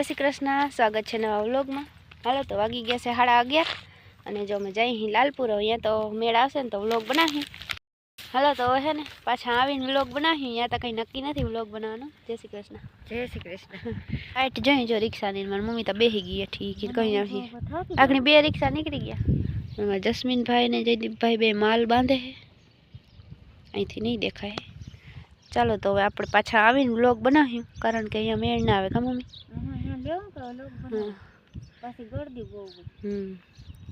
જય શ્રી કૃષ્ણ. સ્વાગત છે નવા વ્લોગમાં. હાલો તો વાગી ગયા છે સાડા અગિયાર અને જો અમે જઈ અહીં લાલપુર અહીંયા તો મેળ આવશે ને તો વ્લોગ બનાવી હાલો તો હવે છે ને પાછા આવીને વ્લોગ બનાવી અહીંયા તો કંઈ નક્કી નથી વ્લોગ બનાવવાનો. જય શ્રી કૃષ્ણ. જય શ્રી કૃષ્ણ. આઈટ જઈ જો રિક્ષાની મારી મમ્મી તો બેસી ગઈ ઠીક કંઈ નથી. આગળ બે રિક્ષા નીકળી ગયા. એમાં જસ્મીનભાઈ ને જયદીપભાઈ બે માલ બાંધે છે. અહીંથી નહીં દેખાય. ચાલો તો હવે આપણે પાછા આવીને વ્લોગ બનાવ્યું કારણ કે અહીંયા મેળ ના આવે કા મમ્મી હા પાછી ગળદી બહુ હમ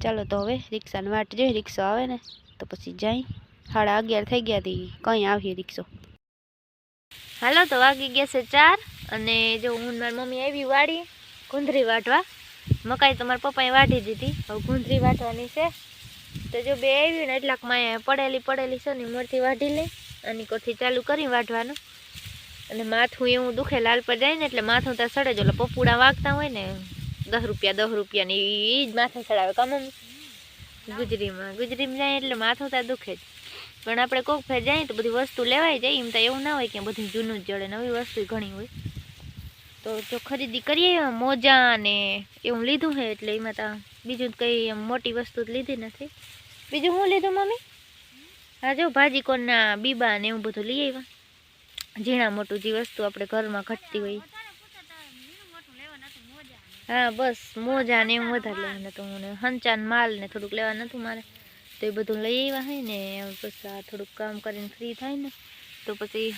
ચાલો તો હવે રિક્ષાની વાટ જોઈ રિક્ષો આવે ને તો પછી જાય. સાડા અગિયાર થઈ ગયા હતી કંઈ આવીએ રિક્ષો. હાલો તો વાગી ગયા છે ચાર અને જો હું મારી મમ્મી આવી વાડી ગુંદરી વાટવા. મકાઈ તો મારા પપ્પાએ વાઢી દીધી હવે ગુંદરી વાટવાની છે. તો જો બે આવી ને એટલાકમાં પડેલી પડેલી છે ને મોરથી વાઢી લે અને કોઠી ચાલુ કરી વાઢવાનું. અને માથું એવું દુખે, લાલ પર જાય ને એટલે માથું ત્યાં સડે જ. એટલે પપુડા વાગતા હોય ને, દસ રૂપિયા, દસ રૂપિયાની એ જ માથે ચડાવે કમ ગુજરીમાં. ગુજરીમાં જાય એટલે માથું ત્યાં દુખે જ. પણ આપણે કોક ફેર જાય તો બધી વસ્તુ લેવાય જાય. એમ તો એવું ના હોય કે બધું જૂનું જ જડે નવી વસ્તુ ઘણી હોય. તો જો ખરીદી કરીએ મોજા ને એવું લીધું છે એટલે એમાં તો બીજું કંઈ એમ મોટી વસ્તુ લીધી નથી. બીજું શું લીધું, મમ્મી? હા, જો ભાજી કોણના બીબા ને એવું બધું લઈ આવ્યા. ઝીણા મોટું જે વસ્તુ આપણે ઘરમાં ઘટતી હોય. હા, બસ, મોજા ને એવું વધારે લેવાના તો મને. હંચાન માલ ને થોડુંક લેવા નતું મારે. તો એ બધું લઈ આવ્યા હોય ને પછી આ થોડુંક કામ કરીને ફ્રી થાય ને. તો પછી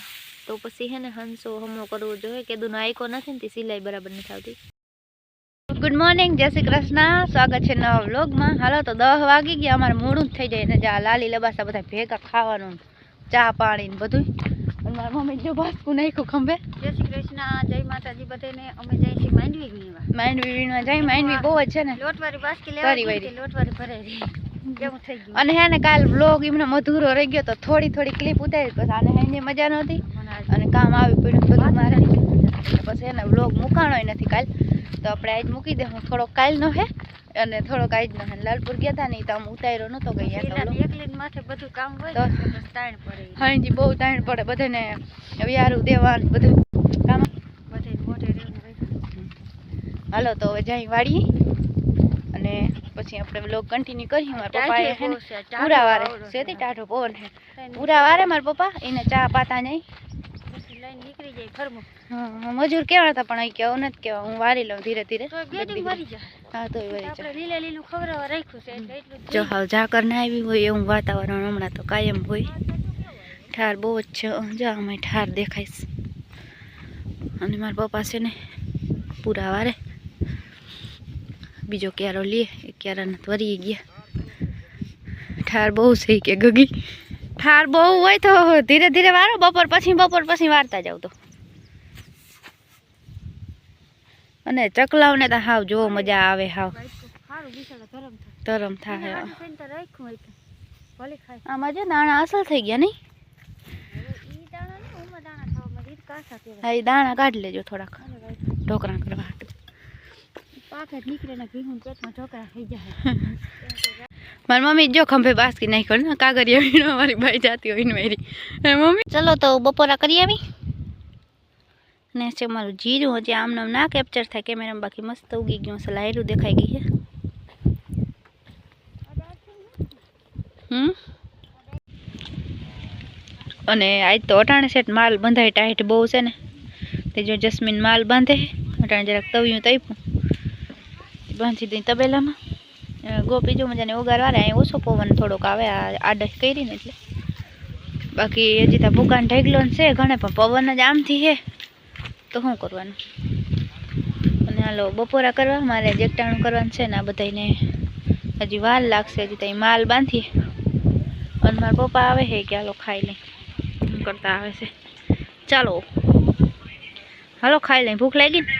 તો પછી હે ને હંસો હમો કરવો જોઈએ. કે દૂનો આઈકો નથી ને, તે સિલાઈ બરાબર નથી આવતી. ગુડ મોર્નિંગ જય શ્રી કૃષ્ણ. સ્વાગત છે નવા વ્લોગમાં. હાલો તો દસ વાગી ગયા. અમારે મોડું જ થઈ જાય ને જ્યાં લાલી લબાસા બધા ભેગા ખાવાનું, ચા પાણી ને બધું અને મારા મમ્મી જો બાસ્કું નાખ્યું ખંભે. જય શ્રી કૃષ્ણ જય માતાજી બધાને. અમે જાય છીએ માંડવી વીણવા માંડવી વીણવા જાય માંડવી બહુ જ છે ને. લોટવાળી બાસ્કી કરી લેવા વાળી. લોટવાળી ભરાઈ રહી. થઈ ગયું? અને હે ને કાલ બ્લોગ એમને મધુરો રહી ગયો તો થોડી થોડી ક્લિપ ઉતારી પછી આને હે મજા નહોતી. અને કામ આવી પડ્યું બધું મારે. પછી એને બ્લોગ મૂકાણોય નથી કાલ. તો આપણે આજ મૂકી દે હું થોડોક કાલનો હે. અને થોડોક આજ નો લાલપુર ગયા હતા ને તો આમ ઉતાર્યો નતો કઈ તો શીલાને vlog. એકલી જ માથે બધું કામ હોય તો- ને એટલે બસ તાણ પડે હાંજી બહુ તાણ પડે બધાને વ્યારું દેવાનું બધું. કામ? બધે મોઢે રહેવું હાલો તો હવે જાય વાળી અને પછી આપણે બ્લોગ કન્ટિન્યુ કરીએ. મારા પપ્પાએ હે ને પૂરા વારે સેતી ટાઢો પવન હે. પૂરા વારે મારા પપ્પા એને ચા પાતા નહીં. નીકળી જાય ફરમું મજૂર કેવા હતા પણ અહીં કેવું નથી કેવા હું વારી લઉં ધીરે ધીરે. તો હા તોય વળી જાય આપણે લીલે લીલું ખવડાવવા રાખ્યું છે એટલે એટલું જ જો હાલ ઝાકર ના આવી હોય એવું વાતાવરણ હમણાં તો કાયમ હોય. ઠાર બહુ જ છે જો અમે ઠાર દેખાઈશ. અને મારા પપ્પા છે ને પૂરા વારે. બીજો ક્યારો લે એ ક્યારાને વરી ગયા. ઠાર બહુ છે કે ગગી? ઠાર બહુ હોય તો ધીરે ધીરે વારો બપોર પછી બપોર પછી વારતા જાવ તો. અને ચકલાવને તો હાવ જો મજા આવે હાવ. ગરમ થાય. ધરમ આમાં જો દાણા અસલ થઈ ગયા નહીં? હા એ દાણા કાઢી લેજો થોડાક. ઢોકરા કરવા મારી મમ્મી જો ખંભે બાસકી નાખ્યો ને કાગરિયા મારી ભાઈ જાતી હોય ને મારી. મમ્મી. ચલો તો બપોરા કરી આવી. ને છે મારું જીરું. હજી આમ નામ ના કેપ્ચર થાય કેમેરામાં બાકી મસ્ત ઉગી ગયું છે લાયરું દેખાઈ ગઈ છે. હમ? અને આજ તો અટાણે સેટ માલ બંધાય ટાઈટ બહુ છે ને. તે જો જસ્મીન માલ બાંધે અટાણે જરાક તવિયું તૈપું બાંધી દઈ તબેલામાં. અ, ગોપી જો મજાને ઉગારવારે અહીં ઓછો પવન થોડોક આવે આ આડસ કરી ને એટલે. બાકી હજી ત્યાં ભૂકાન ઢેગલો ને છે ઘણે પણ પવન જ આમથી છે. તો શું કરવાનું? અને હાલો બપોરા કરવા? મારે જ કરવાનું છે ને આ બધાને હજી વાર લાગશે હજી ત્યાં માલ બાંધીએ અને મારા પપ્પા આવે છે કે હાલો ખાઈ લઈ. શું કરતા આવે છે. ચાલો. હાલો ખાઈ લઈ. ભૂખ લાગી ને?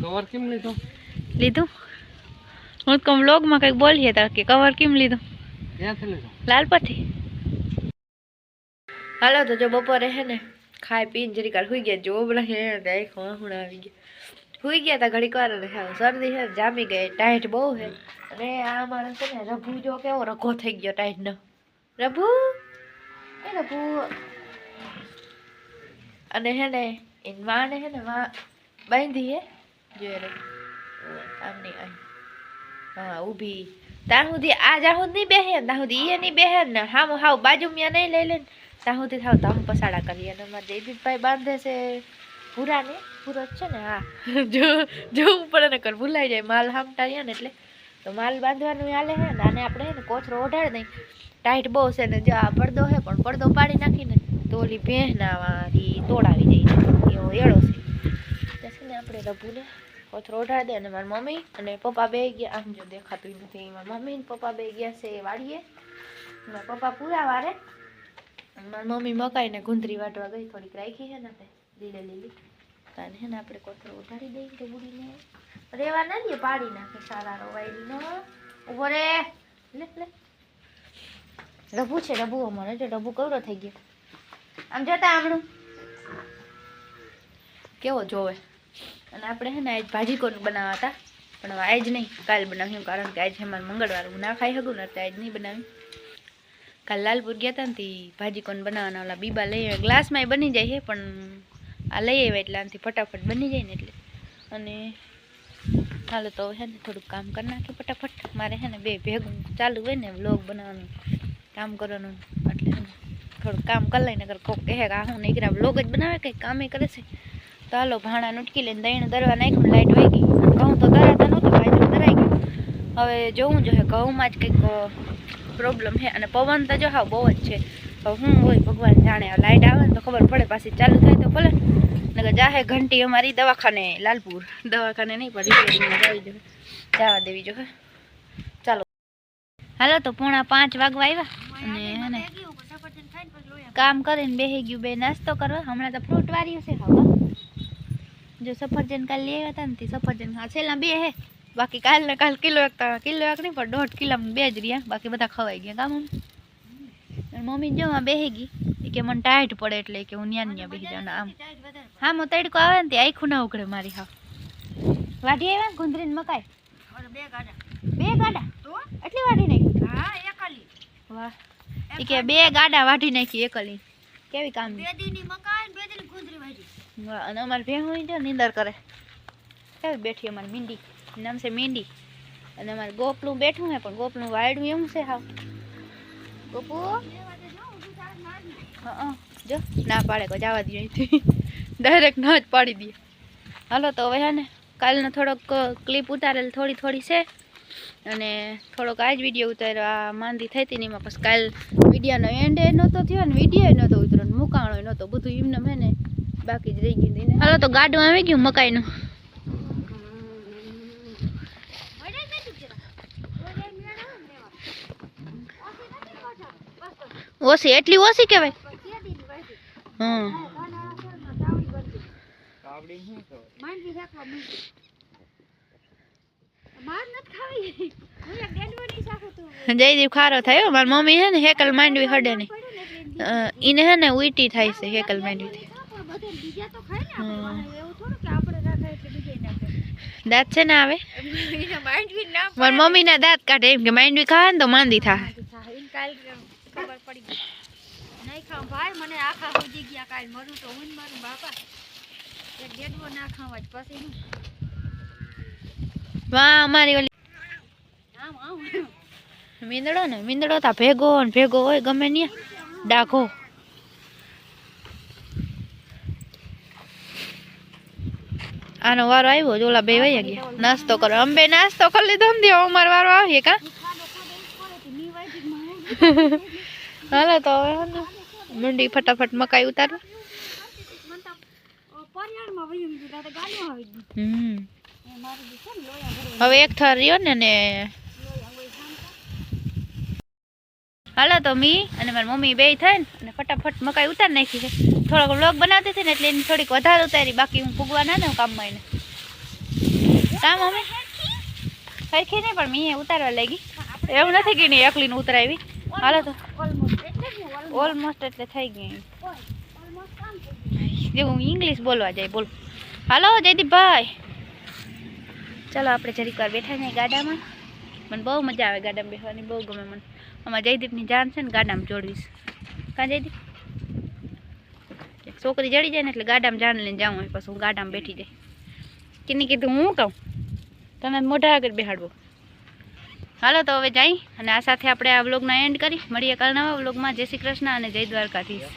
કવર કેમ લીધું? લીધું? હું તો બ્લોગમાં કંઈક બોલીએ તાર કે કવર કેમ લીધું? ક્યાંથી લીધો? લાલ પરથી? હાલો, તો જો બપોરે હે ને ખાઈ પીને જરી વાર સુઈ ગયા. જોબ બધા હું આવી ગયા સુઈ ગયા તા ઘડીક વાર શરદી છે જામી ગઈ. ટાઈટ બહુ છે અને આ માણસ છે ને રભુ જો કેવો રઘો થઈ ગયો ટાઈટ નો રઘુ એ રભુ. અને હે ને, એની વાને હે ને વા બાંધી હે. જોઈએ રે આમ નહીં હા, ઊભી. ત્યાં સુધી આ જ્યાં સુધી બેહે ને ત્યાં સુધી એ નહીં બેહે ને. હાવ હાવ બાજુ મ્યાં નહીં લઈ લે ત્યાં સુધી થાવ, તો પસાડા કરીએ અને અમારા જયદીપભાઈ બાંધે છે પૂરા ને પૂરો જ છે ને, હા. જો જોવું પડે ને કર ભૂલાઈ જાય, માલ હામટાડીએ ને એટલે. તો માલ બાંધવાનું હાલે હે ને, આને આપણે ને કોથરો ઓઢાડી દઈ. ટાઈટ બહુ છે ને, જો આ પડદો હે, પણ પડદો પાડી નાખીને તો ઓલી ભેંસનામાંથી તોડાવી જાય એવો એળો છે. છે ને આપણે રભુને કોથરો ઓઢાડી દે અને મારી મમ્મી અને પપ્પા બે ગયા. આમ જો દેખાતું નથી. મારી મમ્મી ને પપ્પા બે ગયા છે વાડીએ. મારા પપ્પા પૂરા વારે. મારી મમ્મી મકાઈને ગુંદરી વાટવા ગઈ, થોડીક રાખી છે ને આપણે. લીલે લીલી. તાને છે ને આપણે કોથરો ઉઠાડી દઈએ તો બુડીને રેવા ના દે પાડી નાખે સારા રોવાયેલીનો ઊભો રે. લે લે. રઘુ છે રભુ અમારે, જો રભુ કવરો થઈ ગયો. આમ જોતા આમણું. કેવો જોવે. અને આપણે છે ને આજ ભાજી કોણ બનાવવા હતા પણ આજ નહીં, કાલ બનાવ્યું, કારણ કે આજ અમારે મંગળવાર. હું ના ખાઈ શકું ને આજ નહીં બનાવ્યું. કાલ લાલપુર ગયા હતા ને ભાજી કોણ બનાવવાના, ઓલા બીબા લઈ આવ્યા. ગ્લાસમાં બની જાય છે પણ આ લઈ આવ્યા એટલે આનાથી ફટાફટ બની જાય ને એટલે. અને હાલો તો હે ને થોડુંક કામ કરી નાખીએ ફટાફટ. મારે છે ને બે ભેગું ચાલુ હોય ને વ્લોગ બનાવવાનું, કામ કરવાનું. એટલે થોડુંક કામ કરી લઈને અગર કોક કહે કે આ હું નીકળ્યા વ્લોગ જ બનાવે કંઈ કામે કરે છે. તો હાલો ભાણા નુટકી લઈને દહીં દરવા નાખ્યું, લાઈટ વહી ગઈ ઘઉં તો દરાતા નહોતું બાજુ દરાઈ ગયું. હવે જોવું જોઈએ, ઘઉંમાં જ કંઈક પ્રોબ્લેમ છે અને પવન તો જો હા બહુ જ છે. શું હોય ભગવાન જાણે લાઇટ આવે ને તો ખબર પડે પાછી ચાલુ થાય તો ભલે. નકર જાહે ઘંટી અમારી દવાખાને, લાલપુર. દવાખાને નહીં પણ જાવી દેવી જોઈએ ચાલો. હાલો તો પોણા પાંચ વાગવા આવ્યા. અને હે કામ કરીને બેહી ગયું, બે નાસ્તો કરવા. હમણાં તો ફ્રૂટ વાર્યું છે, હવે જો સફરજન કાલ આવ્યા હતા ને સફરજન. હા, છેલ્લા બે હે. બાકી કાલ ને કાલ કિલો એક કિલો એક નહીં પણ દોઢ કિલોમાં બે જ રહ્યા. બાકી બધા ખવાઈ ગયા કામ મમ્મી જો બેહી ગઈ. કે મને ટાઈટ પડે એટલે કે હું ન્યા ન્યા બેસી જાઉં આમ. હા મો તડકો આવે ને તે આખું ના ઉઘડે મારી હા વાઢી આવ્યા ગુંદરીને મકાઈ? બે ગાડા. બે ગાડા? એટલી વાઢી નાખી? હા એકલી. વાહ. કે બે ગાડા વાઢી નાખી એકલી. કેવી કામ? બે દીની મકાઈ ને બે દીની ગુંદરી વાઢી. વાહ અને અમારે ભેં હોય જો નીંદર કરે. કેવી બેઠી અમારી મીંડી? નામ છે મીંડી. અને અમારે ગોપલું બેઠું ને પણ ગોપલું વાયડું એવું છે હાવ. ગોપુ? હા જો, ના પાડે, કોઈ જવા દે અહીંથી. ડાયરેક્ટ ના જ પાડી દે. હાલો, તો હવે હે ને, કાલનો થોડોક ક્લિપ ઉતારેલ થોડી થોડી છે. અને થોડોક આ જ વીડિયો ઉતાર્યો, આ માંદી થઈ હતી ને એમાં પછી કાલ વિડીયાનો એન્ડ એ નહોતો થયો ને વીડિયો નહોતો ઉતર્યો ને મુકાણો નહોતો. બધું એમને મેં ને બાકી જ રહી ગયું. હાલો, તો ગાડું આવી ગયું મકાઈનું. ઓછી એટલી ઓછી કહેવાય? હમ. જયદીપ ખારો થયો. મારી મમ્મી હે ને હેકલ માંડવી હડે ને. એને હે ને ઉલટી થાય છે હેકલ માંડવી દાંત છે ને આવે? મારી મમ્મી ના દાંત કાઢે એમ કે માંડવી ખાવા ને તો માંદી થાય પડે એને કાલ ખબર પડી ગઈ નહીં મને આખા હોજી ગયા કાલ મરું તો હું મરું બાપા. ડેડવો ના ખાવા જ પછી હું. વાહ અમારી ઓલી આમ આમ મીંદડો ને મીંદડો તા ભેગો ને ભેગો હોય ગમે ને ડાઘો. આનો વારો આવ્યો જો ઓલા બે વયા ગયા. નાસ્તો કરો અંબે નાસ્તો કરી લીધો ને દેવો અમારો વારો આવીએ કા? હાલો તો હવે ને મંડી ફટાફટ મકાઈ ઉતારો. પરિયાણમાં વયું ગયું તારે ગાડીઓ આવી ગઈ હમ. એ મારું બી છે ને લોયા ભરવા હવે એક થર રહ્યો ને ને. હાલો તો મી, અને મારી મમ્મી બે થાય ને, અને ફટાફટ મકાઈ ઉતાર નાખી છે. થોડોક વ્લોગ બનાવતી હતી ને એટલે એની થોડીક વધારે ઉતારી, બાકી હું પૂગવા ના ને કામમાં કામ અમે સરખી નહીં પણ મી ઉતારવા લાગી. એવું નથી કે નહીં એકલીને ઉતરાવી. હાલો તો. ઓલમોસ્ટ એટલે થઈ ગયું હું ઇંગ્લિશ બોલવા જાય, બોલ. હાલો જયદીપભાઈ. ચાલો આપણે જરીક વાર બેઠા ને ગાડામાં. મને બહુ મજા આવે ગાડામાં બેસવાની, બહુ ગમે મને. આમાં જયદીપની જાન છે ને, ગાડામાં જોડવીશ. કાં જયદીપ? છોકરી જડી જાય ને એટલે ગાડામાં જાણ લઈને જાઉં પછી હું ગાડામાં બેઠી જાય. નહીં કીધું હું કહું? તમે મોઢા આગળ બેહાડવો. હાલો, તો હવે જઈ અને આ સાથે આપણે આ વ્લોગનો એન્ડ કરી. મળીએ કાલ નવા વ્લોગમાં. જય શ્રી કૃષ્ણ અને જય દ્વારકાધીશ.